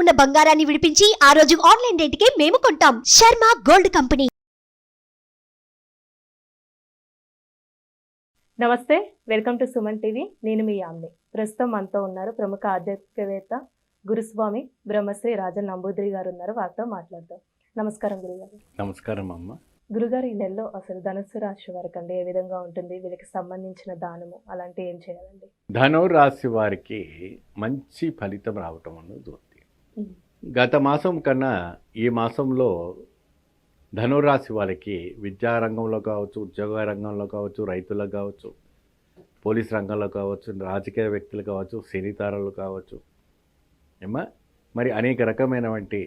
ఉన్న బంగారాన్ని విడిపించి ఆ రోజు ఆన్లైన్ రేటుకే మేము కొంటాం. Sharma gold company. నమస్తే వెల్కమ్ టు సుమన్ టీవీ. నేను మీ యామ్ని. ప్రస్తుతం మనతో ఉన్నారు ప్రముఖ ఆధ్యాత్మికవేత్త గురుస్వామి బ్రహ్మశ్రీ రాజన్ నంబూద్రి గారు ఉన్నారు వారితో మాట్లాడదాం. నమస్కారం గురుగారు. నమస్కారం అమ్మ. గురుగారు ఈ నెలలో అసలు ధనుసు రాశి వారికి అండి ఏ విధంగా ఉంటుంది? వీళ్ళకి సంబంధించిన దానము అలాంటి ఏం చేయాలండి? ధనురాశి వారికి మంచి ఫలితం రావటం అన్నది ఉంది గత మాసం కన్నా ఈ మాసంలో ధనురాశి వారికి విద్యారంగంలో కావచ్చు ఉద్యోగ రంగంలో కావచ్చు రైతులకు కావచ్చు పోలీస్ రంగంలో కావచ్చు రాజకీయ వ్యక్తులు కావచ్చు సినీతారలు కావచ్చు ఏమా మరి అనేక రకమైనటువంటి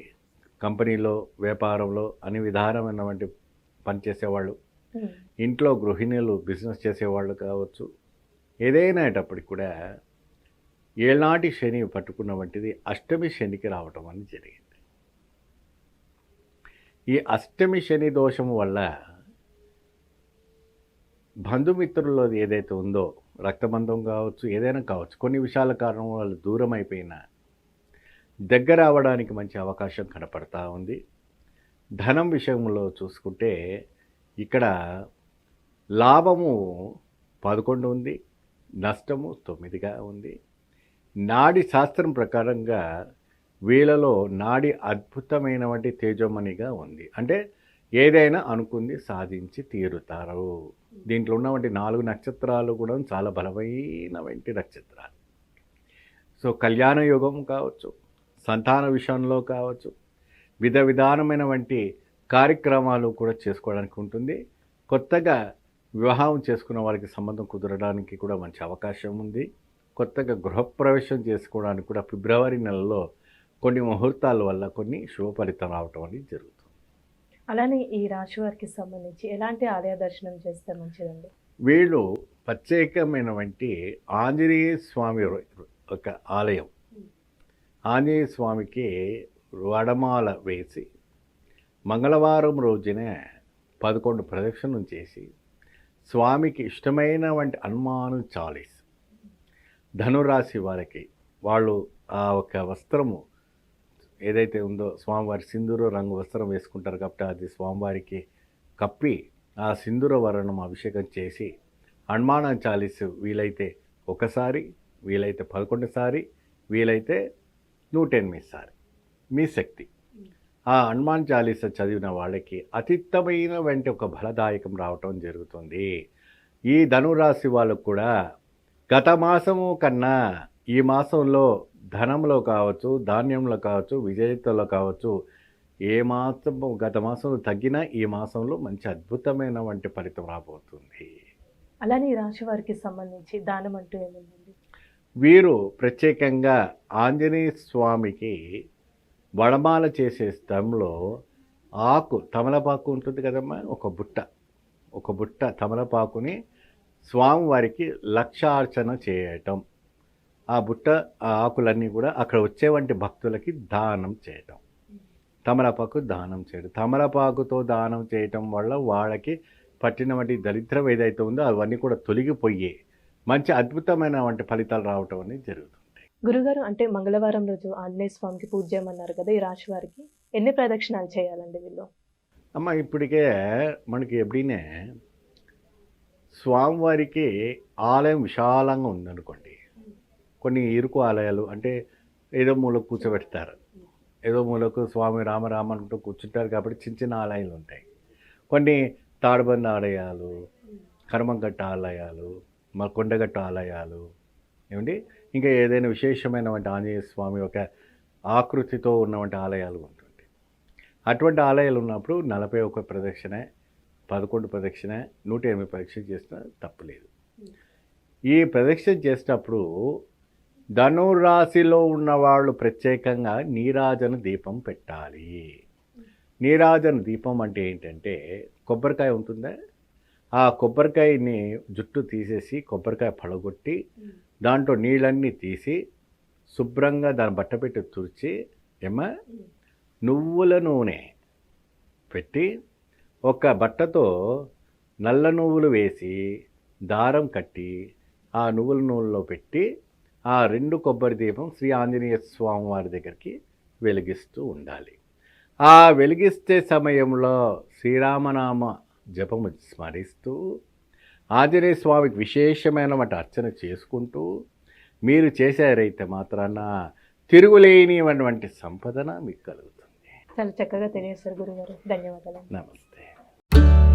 కంపెనీలో వ్యాపారంలో అన్ని విధానమైనటువంటి పనిచేసేవాళ్ళు ఇంట్లో గృహిణులు బిజినెస్ చేసేవాళ్ళు కావచ్చు. ఏదైనాటప్పటికి కూడా ఏనాటి శని పట్టుకున్న వంటిది అష్టమి శనికి రావటం అనేది జరిగింది. ఈ అష్టమి శని దోషం వల్ల బంధుమిత్రుల్లో ఏదైతే ఉందో రక్తబంధం కావచ్చు ఏదైనా కావచ్చు కొన్ని విషయాల కారణం వాళ్ళు దూరం అయిపోయినా దగ్గర అవ్వడానికి మంచి అవకాశం కనపడతా ఉంది. ధనం విషయంలో చూసుకుంటే ఇక్కడ లాభము పదకొండు ఉంది నష్టము తొమ్మిదిగా ఉంది. నాడి శాస్త్రం ప్రకారంగా వీళ్ళలో నాడి అద్భుతమైనటువంటి తేజోమణిగా ఉంది. అంటే ఏదైనా అనుకుంది సాధించి తీరుతారు. దీంట్లో ఉన్నటువంటి నాలుగు నక్షత్రాలు కూడా చాలా బలమైనటువంటి నక్షత్రాలు. సో కళ్యాణ యోగం కావచ్చు సంతాన విషయంలో కావచ్చు విధ విధానమైన వంటి కార్యక్రమాలు కూడా చేసుకోవడానికి ఉంటుంది. కొత్తగా వివాహం చేసుకున్న వాళ్ళకి సంబంధం కుదరడానికి కూడా మంచి అవకాశం ఉంది. కొత్తగా గృహప్రవేశం చేసుకోవడానికి కూడా ఫిబ్రవరి నెలలో కొన్ని ముహూర్తాల వల్ల కొన్ని శుభ ఫలితం రావటం అనేది జరుగుతుంది. అలానే ఈ రాశి వారికి సంబంధించి ఎలాంటి ఆలయ దర్శనం చేస్తే మంచిదండి? వీళ్ళు ప్రత్యేకమైనటువంటి ఆంజనేయ స్వామి ఒక ఆలయం. ఆంజనేయ స్వామికి వడమాల వేసి మంగళవారం రోజునే పదకొండు ప్రదక్షిణం చేసి స్వామికి ఇష్టమైన వంటి హనుమాను చాలీస్ ధనురాశి వారికి వాళ్ళు ఆ ఒక వస్త్రము ఏదైతే ఉందో స్వామివారి సింధూర రంగు వస్త్రం వేసుకుంటారు కాబట్టి అది స్వామివారికి కప్పి ఆ సింధూర వర్ణం అభిషేకం చేసి హనుమానం చాలీస్ వీలైతే ఒకసారి వీలైతే పదకొండుసారి వీలైతే నూట ఎనిమిది సారి. మీ శక్తి. ఆ హనుమాన్ చాలీస చదివిన వాళ్ళకి అతిత్తమైన వెంట ఒక బలదాయకం రావటం జరుగుతుంది. ఈ ధనురాశి వాళ్ళకు కూడా గత మాసము కన్నా ఈ మాసంలో ధనంలో కావచ్చు ధాన్యంలో కావచ్చు విజేతలో కావచ్చు ఏ మాసం గత మాసంలో తగ్గినా ఈ మాసంలో మంచి అద్భుతమైన వంటి ఫలితం రాబోతుంది. అలానే ఈ రాశి వారికి సంబంధించి దానం అంటూ ఏముందండి? వీరు ప్రత్యేకంగా ఆంజనేయ స్వామికి వడమాల చేసే స్థలంలో ఆకు తమలపాకు ఉంటుంది కదమ్మా ఒక బుట్ట. ఒక బుట్ట తమలపాకుని స్వామివారికి లక్షార్చన చేయటం. ఆ బుట్ట ఆ ఆకులన్నీ కూడా అక్కడ వచ్చేవంటి భక్తులకి దానం చేయటం. తమలపాకు దానం చేయడం తమలపాకుతో దానం చేయటం వల్ల వాళ్ళకి పట్టినటువంటి దరిద్రం ఏదైతే ఉందో అవన్నీ కూడా తొలగిపోయి మంచి అద్భుతమైన వంటి ఫలితాలు రావటం అనేది జరుగుతుంది గురుగారు అంటే మంగళవారం రోజు ఆంజనేయ స్వామికి పూజ చేయమన్నారు కదా ఈ రాశి వారికి. ఎన్ని ప్రదక్షిణాలు చేయాలండి వీళ్ళు? అమ్మ ఇప్పటికే మనకి ఎప్పుడైనా స్వామివారికి ఆలయం విశాలంగా ఉందనుకోండి. కొన్ని ఇరుకు ఆలయాలు అంటే ఏదో మూలకు కూర్చోబెడతారు. ఏదో మూలకు స్వామి రామరామ అనుకుంటూ కూర్చుంటారు కాబట్టి చిన్న చిన్న ఆలయాలు ఉంటాయి. కొన్ని తాడుబంద ఆలయాలు కర్మంగట్ట ఆలయాలు మా కొండగట్ట ఆలయాలు ఏమండి? ఇంకా ఏదైనా విశేషమైనటువంటి ఆంజనేయ స్వామి ఒక ఆకృతితో ఉన్నటువంటి ఆలయాలు ఉంటుంది అటువంటి ఆలయాలు ఉన్నప్పుడు నలభై ఒక ప్రదక్షిణ పదకొండు ప్రదక్షిణ నూట ఎనిమిది ప్రదక్షిణ చేసినా తప్పులేదు. ఈ ప్రదక్షిణ చేసినప్పుడు ధనురాశిలో ఉన్నవాళ్ళు ప్రత్యేకంగా నీరాజన దీపం పెట్టాలి. నీరాజన దీపం అంటే ఏంటంటే కొబ్బరికాయ ఉంటుందా? ఆ కొబ్బరికాయని జుట్టు తీసేసి కొబ్బరికాయ పడగొట్టి దాంట్లో నీళ్ళన్నీ తీసి శుభ్రంగా దాని బట్ట పెట్టి తుడిచి ఏమా నువ్వుల నూనె పెట్టి ఒక బట్టతో నల్ల నువ్వులు వేసి దారం కట్టి ఆ నువ్వుల నూనెలో పెట్టి ఆ రెండు కొబ్బరి దీపం శ్రీ ఆంజనేయ స్వామి వారి దగ్గరికి వెలిగిస్తూ ఉండాలి. ఆ వెలిగిస్తే సమయంలో శ్రీరామనామ జపము స్మరిస్తూ ఆంజనేయ స్వామికి విశేషమైనటువంటి అర్చన చేసుకుంటూ మీరు చేశారైతే మాత్రాన తిరుగులేనిటువంటి సంపదన మీకు కలుగుతుంది. చాలా చక్కగా తెలియజేశారు గురుగారు. ధన్యవాదాలు. నమస్తే. Música